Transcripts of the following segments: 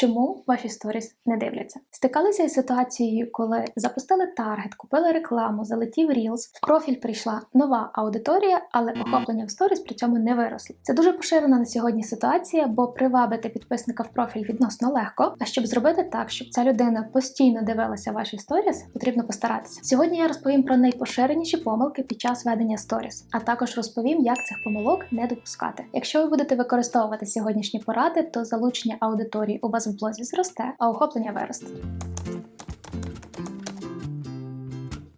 Чому ваші сторіс не дивляться? Стикалися із ситуацією, коли запустили таргет, купили рекламу, залетів Reels, в профіль прийшла нова аудиторія, але охоплення в сторіс при цьому не виросло. Це дуже поширена на сьогодні ситуація, бо привабити підписника в профіль відносно легко. А щоб зробити так, щоб ця людина постійно дивилася ваші сторіс, потрібно постаратися. Сьогодні я розповім про найпоширеніші помилки під час ведення сторіс, а також розповім, як цих помилок не допускати. Якщо ви будете використовувати сьогоднішні поради, то залучення аудиторії у вас блозі зросте, а охоплення виросте.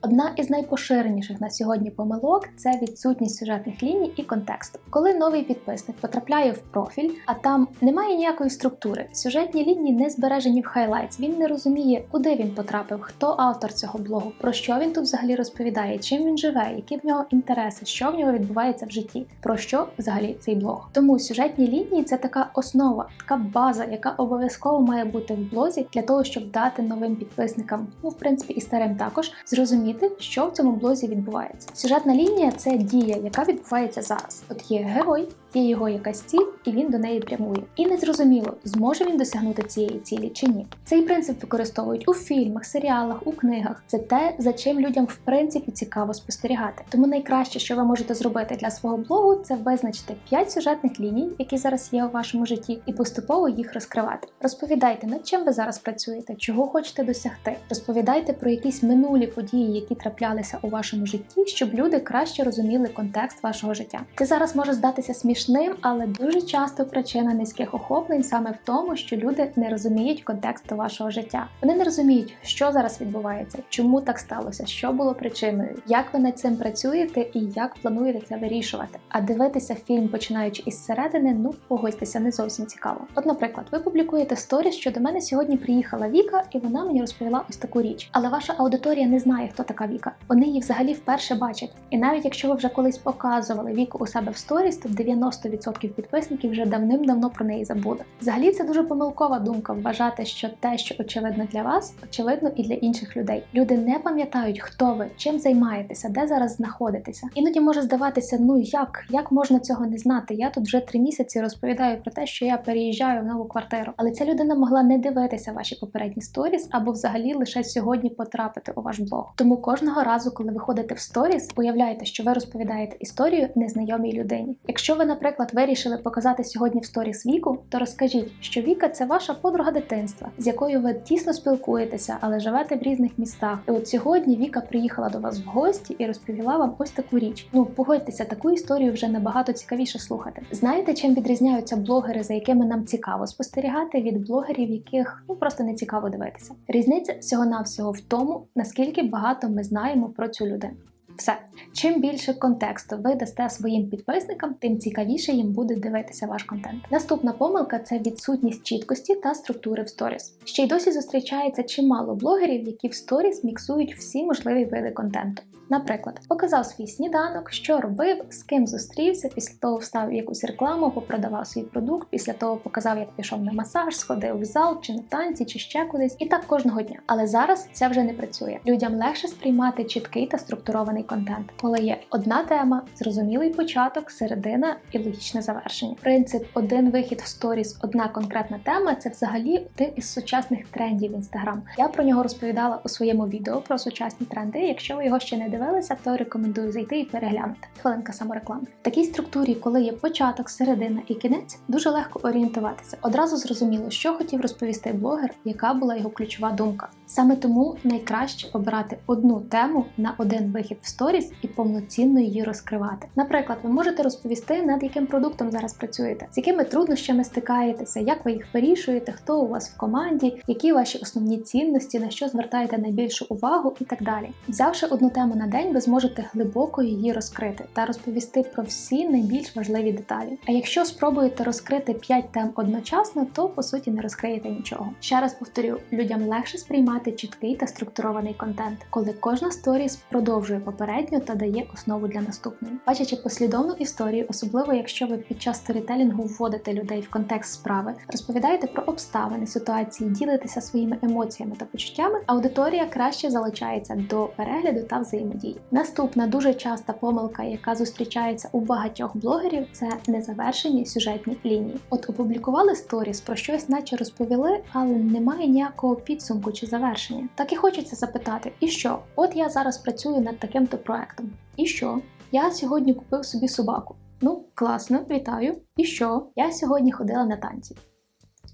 Одна із найпоширеніших на сьогодні помилок це відсутність сюжетних ліній і контексту. Коли новий підписник потрапляє в профіль, а там немає ніякої структури, сюжетні лінії не збережені в хайлайтс. Він не розуміє, куди він потрапив, хто автор цього блогу, про що він тут взагалі розповідає, чим він живе, які в нього інтереси, що в нього відбувається в житті, про що взагалі цей блог. Тому сюжетні лінії це така основа, така база, яка обов'язково має бути в блозі для того, щоб дати новим підписникам, ну в принципі і старим також зрозуміти що в цьому блозі відбувається. Сюжетна лінія це дія, яка відбувається зараз. От є герой, є його якась ціль, і він до неї прямує. І незрозуміло, зможе він досягнути цієї цілі чи ні. Цей принцип використовують у фільмах, серіалах, у книгах. Це те, за чим людям в принципі цікаво спостерігати. Тому найкраще, що ви можете зробити для свого блогу, це визначити 5 сюжетних ліній, які зараз є у вашому житті, і поступово їх розкривати. Розповідайте, над чим ви зараз працюєте, чого хочете досягти. Розповідайте про якісь минулі події, які траплялися у вашому житті, щоб люди краще розуміли контекст вашого життя. Це зараз може здатися смішним, але дуже часто причина низьких охоплень саме в тому, що люди не розуміють контексту вашого життя. Вони не розуміють, що зараз відбувається, чому так сталося, що було причиною, як ви над цим працюєте і як плануєте це вирішувати. А дивитися фільм, починаючи із середини, ну погодьтеся, не зовсім цікаво. От, наприклад, ви публікуєте сторіс, що до мене сьогодні приїхала Віка, і вона мені розповіла ось таку річ. Але ваша аудиторія не знає, хто така Віка. Вони її взагалі вперше бачать. І навіть якщо ви вже колись показували віку у себе в сторіс, то 90% підписників вже давним-давно про неї забули. Взагалі це дуже помилкова думка вважати, що те, що очевидно для вас, очевидно і для інших людей. Люди не пам'ятають, хто ви, чим займаєтеся, де зараз знаходитеся. Іноді може здаватися, ну як, як можна цього не знати? Я тут вже три місяці розповідаю про те, що я переїжджаю в нову квартиру. Але ця людина могла не дивитися ваші попередні сторіс або взагалі лише сьогодні потрапити у ваш блог. Тому кожного разу, коли ви ходите в сторіс, уявляйте, що ви розповідаєте історію незнайомій людині. Якщо ви, наприклад, вирішили показати сьогодні в сторіс віку, то розкажіть, що Віка це ваша подруга дитинства, з якою ви тісно спілкуєтеся, але живете в різних містах. І от сьогодні Віка приїхала до вас в гості і розповіла вам ось таку річ. Ну погодьтеся, таку історію вже набагато цікавіше слухати. Знаєте, чим відрізняються блогери, за якими нам цікаво спостерігати, від блогерів, яких ну просто не цікаво дивитися? Різниця всього навсього в тому, наскільки багато ми знаємо про цю людину. Все, чим більше контексту ви дасте своїм підписникам, тим цікавіше їм буде дивитися ваш контент. Наступна помилка це відсутність чіткості та структури в сторіс. Ще й досі зустрічається чимало блогерів, які в сторіс міксують всі можливі види контенту. Наприклад, показав свій сніданок, що робив, з ким зустрівся, після того вставив якусь рекламу, попродавав свій продукт, після того показав, як пішов на масаж, сходив в зал, чи на танці, чи ще кудись, і так кожного дня. Але зараз це вже не працює. Людям легше сприймати чіткий та структурований контент, коли є одна тема, зрозумілий початок, середина і логічне завершення. Принцип один вихід в сторіс, одна конкретна тема це взагалі один із сучасних трендів інстаграм. Я про нього розповідала у своєму відео про сучасні тренди. Якщо ви його ще не дивилися, то рекомендую зайти і переглянути. Хвилинка самореклами. В такій структурі, коли є початок, середина і кінець, дуже легко орієнтуватися. Одразу зрозуміло, що хотів розповісти блогер, яка була його ключова думка. Саме тому найкраще обирати одну тему на один вихід в сторіс і повноцінно її розкривати. Наприклад, ви можете розповісти, над яким продуктом зараз працюєте, з якими труднощами стикаєтеся, як ви їх вирішуєте, хто у вас в команді, які ваші основні цінності, на що звертаєте найбільшу увагу і так далі. Взявши одну тему на день, ви зможете глибоко її розкрити та розповісти про всі найбільш важливі деталі. А якщо спробуєте розкрити 5 тем одночасно, то по суті не розкриєте нічого. Ще раз повторю, людям легше сприймати мати чіткий та структурований контент, коли кожна сторіс продовжує попередню та дає основу для наступної. Бачачи послідовну історію, особливо якщо ви під час сторітелінгу вводите людей в контекст справи, розповідаєте про обставини, ситуації, ділитеся своїми емоціями та почуттями, аудиторія краще залучається до перегляду та взаємодії. Наступна дуже часта помилка, яка зустрічається у багатьох блогерів, це незавершені сюжетні лінії. От опублікували сторіс про щось, наче розповіли, але немає ніякого підсумку чи завершення. Так і хочеться запитати: і що? От я зараз працюю над таким-то проектом. І що? Я сьогодні купив собі собаку. Ну, класно, вітаю. І що? Я сьогодні ходила на танці.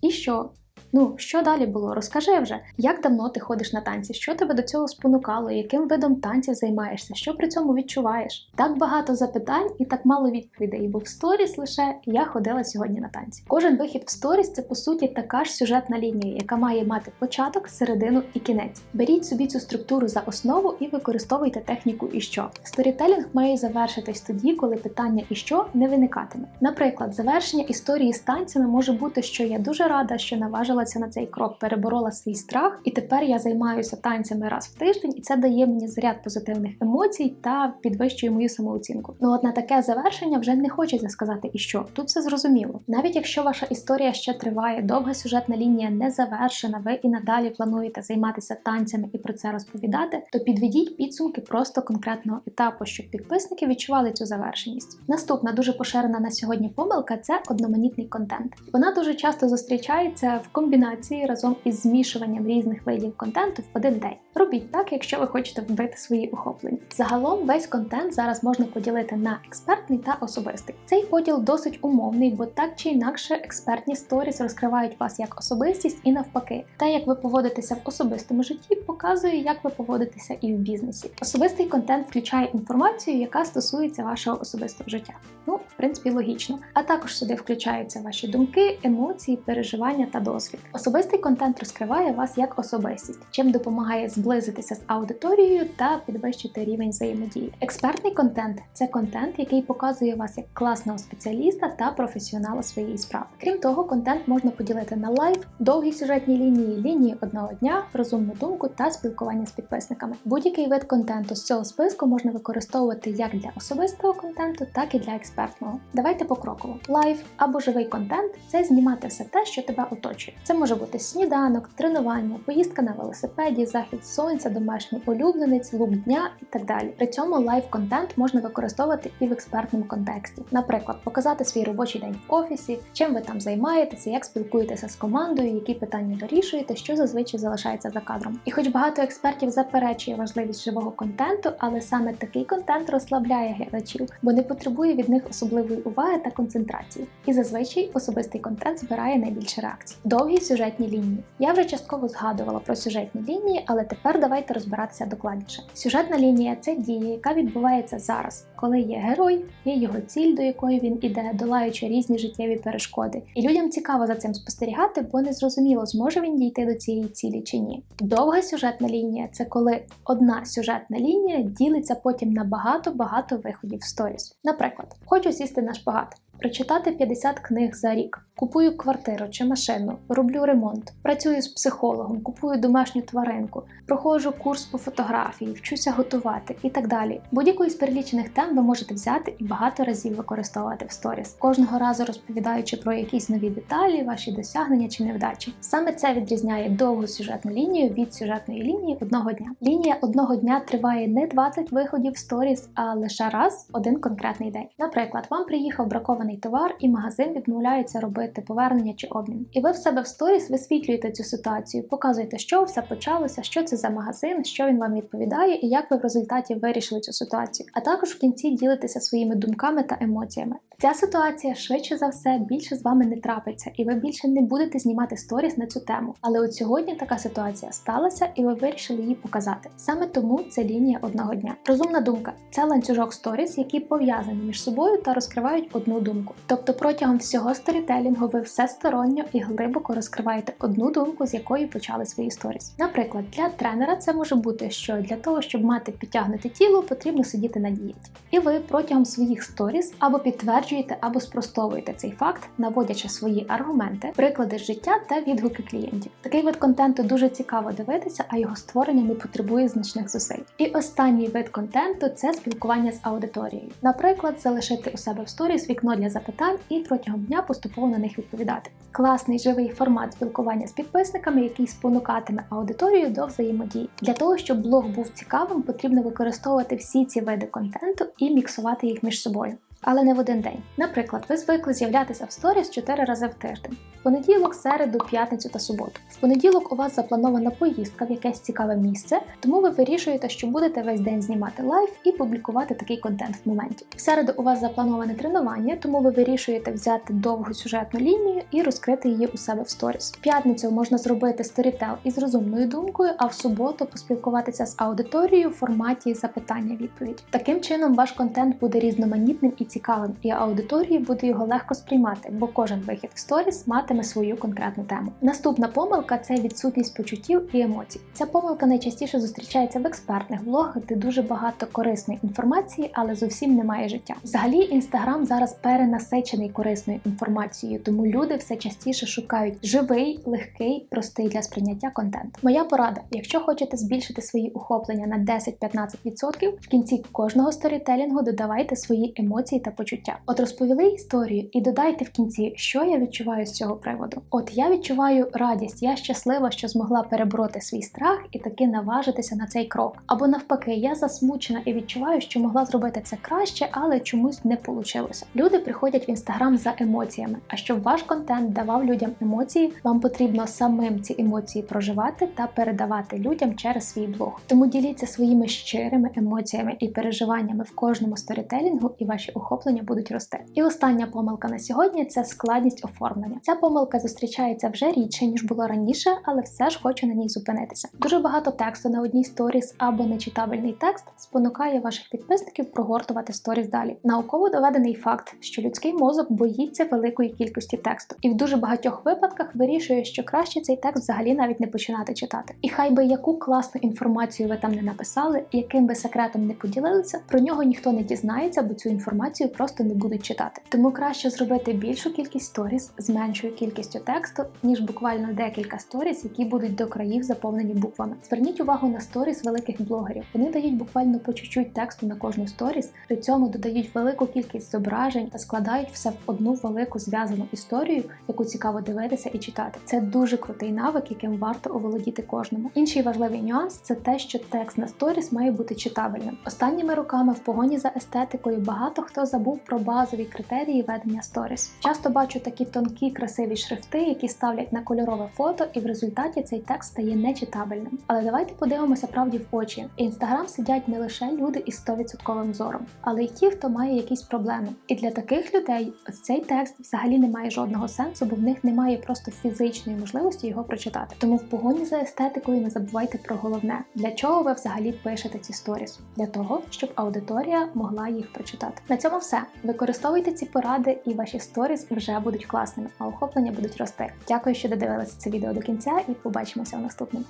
І що? Ну, що далі було? Розкажи вже, як давно ти ходиш на танці, що тебе до цього спонукало, яким видом танців займаєшся, що при цьому відчуваєш? Так багато запитань і так мало відповідей, бо в сторіс лише я ходила сьогодні на танці. Кожен вихід в сторіс це по суті така ж сюжетна лінія, яка має мати початок, середину і кінець. Беріть собі цю структуру за основу і використовуйте техніку і що. Сторітелінг має завершитись тоді, коли питання і що не виникатиме. Наприклад, завершення історії з танцями може бути, що я дуже рада, що наважила наважилася на цей крок, переборола свій страх, і тепер я займаюся танцями раз в тиждень, і це дає мені заряд позитивних емоцій та підвищує мою самооцінку. Ну от на таке завершення вже не хочеться сказати, і що тут все зрозуміло. Навіть якщо ваша історія ще триває, довга сюжетна лінія не завершена, ви і надалі плануєте займатися танцями і про це розповідати, то підведіть підсумки просто конкретного етапу, щоб підписники відчували цю завершеність. Наступна дуже поширена на сьогодні помилка це одноманітний контент. Вона дуже часто зустрічається в комбінації разом із змішуванням різних видів контенту в один день. Робіть так, якщо ви хочете вбити свої охоплення. Загалом весь контент зараз можна поділити на експертний та особистий. Цей поділ досить умовний, бо так чи інакше експертні сторіс розкривають вас як особистість і навпаки. Те, як ви поводитеся в особистому житті, показує, як ви поводитеся і в бізнесі. Особистий контент включає інформацію, яка стосується вашого особистого життя. Ну, в принципі, логічно. А також сюди включаються ваші думки, емоції, переживання та досвід. Особистий контент розкриває вас як особистість, чим допомагає зблизитися з аудиторією та підвищити рівень взаємодії. Експертний контент це контент, який показує вас як класного спеціаліста та професіонала своєї справи. Крім того, контент можна поділити на лайв, довгі сюжетні лінії, лінії одного дня, розумну думку та спілкування з підписниками. Будь-який вид контенту з цього списку можна використовувати як для особистого контенту, так і для експертного. Давайте покроково. Лайв або живий контент це знімати все те, що тебе оточує. Це може бути сніданок, тренування, поїздка на велосипеді, захід сонця, домашній улюбленець, лук дня і так далі. При цьому лайв-контент можна використовувати і в експертному контексті. Наприклад, показати свій робочий день в офісі, чим ви там займаєтеся, як спілкуєтеся з командою, які питання вирішуєте, що зазвичай залишається за кадром. І хоч багато експертів заперечує важливість живого контенту, але саме такий контент розслабляє глядачів, бо не потребує від них особливої уваги та концентрації. І зазвичай особистий контент збирає найбільше реакцій. Довгі сюжетні лінії. Я вже частково згадувала про сюжетні лінії, але тепер давайте розбиратися докладніше. Сюжетна лінія це дія, яка відбувається зараз, коли є герой, є його ціль, до якої він іде, долаючи різні життєві перешкоди. І людям цікаво за цим спостерігати, бо не зрозуміло, зможе він дійти до цієї цілі чи ні. Довга сюжетна лінія це коли одна сюжетна лінія ділиться потім на багато-багато виходів в сторіс. Наприклад, хочу сісти на шпагат. Прочитати 50 книг за рік, купую квартиру чи машину, роблю ремонт, працюю з психологом, купую домашню тваринку, проходжу курс по фотографії, вчуся готувати і так далі. Будь-яку із перелічених тем ви можете взяти і багато разів використовувати в сторіс, кожного разу розповідаючи про якісь нові деталі, ваші досягнення чи невдачі. Саме це відрізняє довгу сюжетну лінію від сюжетної лінії одного дня. Лінія одного дня триває не 20 виходів в сторіс, а лише раз один конкретний день. Наприклад, вам приїхав бракований товар, і магазин відмовляється робити повернення чи обмін. І ви в себе в сторіс висвітлюєте цю ситуацію, показуєте, що все почалося, що це за магазин, що він вам відповідає, і як ви в результаті вирішили цю ситуацію. А також в кінці ділитеся своїми думками та емоціями. Ця ситуація швидше за все більше з вами не трапиться, і ви більше не будете знімати сторіс на цю тему. Але от сьогодні така ситуація сталася, і ви вирішили її показати. Саме тому це лінія одного дня. Розумна думка це ланцюжок сторіс, які пов'язані між собою та розкривають одну думку. Тобто протягом всього сторітелінгу ви всесторонньо і глибоко розкриваєте одну думку, з якої почали свої сторіс. Наприклад, для тренера це може бути, що для того, щоб мати підтягнуте тіло, потрібно сидіти на дієті. І ви протягом своїх сторіс або підтверджуєте або спростовуєте цей факт, наводячи свої аргументи, приклади з життя та відгуки клієнтів. Такий вид контенту дуже цікаво дивитися, а його створення не потребує значних зусиль. І останній вид контенту це спілкування з аудиторією. Наприклад, залишити у себе в сторіс вікно для запитань і протягом дня поступово на них відповідати. Класний живий формат спілкування з підписниками, який спонукатиме аудиторію до взаємодії. Для того, щоб блог був цікавим, потрібно використовувати всі ці види контенту і міксувати їх між собою. Але не в один день. Наприклад, ви звикли з'являтися в сторіс 4 рази в тиждень: в понеділок, середу, п'ятницю та суботу. В понеділок у вас запланована поїздка в якесь цікаве місце, тому ви вирішуєте, що будете весь день знімати лайв і публікувати такий контент в моменті. В середу у вас заплановане тренування, тому ви вирішуєте взяти довгу сюжетну лінію і розкрити її у себе в сторіс. В п'ятницю можна зробити сторітел із розумною думкою, а в суботу поспілкуватися з аудиторією в форматі запитання-відповідь. Таким чином, ваш контент буде різноманітним і цікавим, і аудиторії буде його легко сприймати, бо кожен вихід в сторіс матиме свою конкретну тему. Наступна помилка це відсутність почуттів і емоцій. Ця помилка найчастіше зустрічається в експертних блогах, де дуже багато корисної інформації, але зовсім немає життя. Взагалі, інстаграм зараз перенасичений корисною інформацією, тому люди все частіше шукають живий, легкий, простий для сприйняття контент. Моя порада: якщо хочете збільшити свої охоплення на 10-15%, в кінці кожного сторітелінгу додавайте свої емоції та почуття. От розповіли історію і додайте в кінці, що я відчуваю з цього приводу. От я відчуваю радість, я щаслива, що змогла перебороти свій страх і таки наважитися на цей крок. Або навпаки, я засмучена і відчуваю, що могла зробити це краще, але чомусь не вийшло. Люди приходять в інстаграм за емоціями. А щоб ваш контент давав людям емоції, вам потрібно самим ці емоції проживати та передавати людям через свій блог. Тому діліться своїми щирими емоціями і переживаннями в кожному сторітелінгу, і ваші охоплення будуть рости. І остання помилка на сьогодні це складність оформлення. Ця помилка зустрічається вже рідше ніж було раніше, але все ж хочу на ній зупинитися. Дуже багато тексту на одній сторіс або нечитабельний текст спонукає ваших підписників прогортувати сторіс далі. Науково доведений факт, що людський мозок боїться великої кількості тексту, і в дуже багатьох випадках вирішує, що краще цей текст взагалі навіть не починати читати. І хай би яку класну інформацію ви там не написали, яким би секретом не поділилися, про нього ніхто не дізнається, бо цю інформацію просто не будуть читати. Тому краще зробити більшу кількість сторіс з меншою кількістю тексту, ніж буквально декілька сторіс, які будуть до країв заповнені буквами. Зверніть увагу на сторіс великих блогерів. Вони дають буквально по чуть-чуть тексту на кожну сторіс, при цьому додають велику кількість зображень та складають все в одну велику зв'язану історію, яку цікаво дивитися і читати. Це дуже крутий навик, яким варто оволодіти кожному. Інший важливий нюанс це те, що текст на сторіс має бути читабельним. Останніми роками в погоні за естетикою багато хто забув про базові критерії ведення сторіс. Часто бачу такі тонкі, красиві шрифти, які ставлять на кольорове фото, і в результаті цей текст стає нечитабельним. Але давайте подивимося правді в очі. Інстаграм сидять не лише люди із 100% зором, але й ті, хто має якісь проблеми. І для таких людей ось цей текст взагалі не має жодного сенсу, бо в них немає просто фізичної можливості його прочитати. Тому в погоні за естетикою не забувайте про головне, для чого ви взагалі пишете ці сторіс? Для того, щоб аудиторія могла їх прочитати. На все. Використовуйте ці поради, і ваші сторіс вже будуть класними, а охоплення будуть рости. Дякую, що додивилися це відео до кінця, і побачимося в наступному.